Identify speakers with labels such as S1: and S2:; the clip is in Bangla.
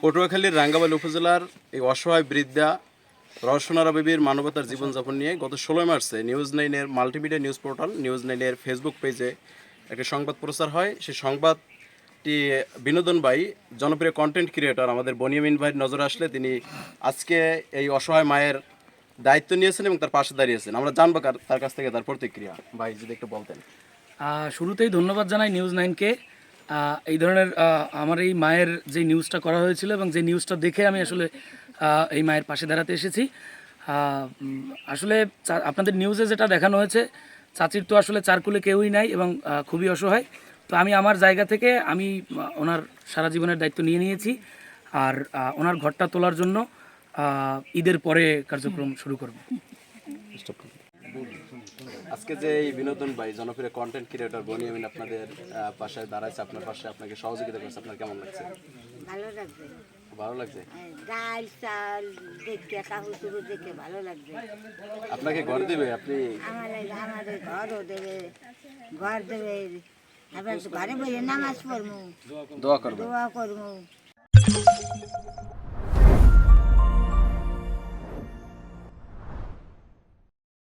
S1: পটুয়াখালীর রাঙ্গাবাল উপজেলার এই অসহায় বৃদ্ধা রসনারা বেবির মানবতার জীবনযাপন নিয়ে গত ষোলোই মার্চে নিউজ নাইনের মাল্টিমিডিয়া নিউজ পোর্টাল নিউজ নাইনের ফেসবুক পেজে একটি সংবাদ প্রচার হয়। সেই সংবাদটি বিনোদন ভাই জনপ্রিয় কন্টেন্ট ক্রিয়েটর আমাদের বনিয়ামিন ভাইয়ের নজরে আসলে তিনি আজকে এই অসহায় মায়ের দায়িত্ব নিয়েছেন এবং তার পাশে দাঁড়িয়েছেন। আমরা জানব কার- তার কাছ থেকে তার প্রতিক্রিয়া। ভাই যদি একটু বলতেন।
S2: শুরুতেই ধন্যবাদ জানাই নিউজ নাইনকে। এই ধরনের আমার এই মায়ের যে নিউজটা করা হয়েছিল এবং যে নিউজটা দেখে আমি আসলে এই মায়ের পাশে দাঁড়াতে এসেছি। আসলে আপনাদের নিউজে যেটা দেখানো হয়েছে চাচির তো আসলে চারকুলে কেউই নাই এবং খুবই অসহায়। তো আমি আমার জায়গা থেকে আমি ওনার সারা জীবনের দায়িত্ব নিয়ে নিয়েছি আর ওনার ঘরটা তোলার জন্য ঈদের পরে কার্যক্রম শুরু করব।
S1: আজকে যে এই বিনোদন ভাই জনপ্রিয় কন্টেন্ট ক্রিয়েটর বনিয়ামিন আপনাদের আহ, পাশে দাঁড়াইছে আপনার পাশে আপনাকে সহযোগিতা করছে আপনার কেমন লাগছে?
S3: ভালো লাগবে
S1: ভালো লাগছে?
S3: ডাল চাল দেখে চুপড় দেখে ভালো লাগবে
S1: আপনাকে ঘর দিবে আপনি
S3: আমার আমাদের ঘরও দেবে ঘর দেবে। আবার ঘরে বসে নামাজ পড়ব।
S1: দোয়া করবেন।
S3: দোয়া করব।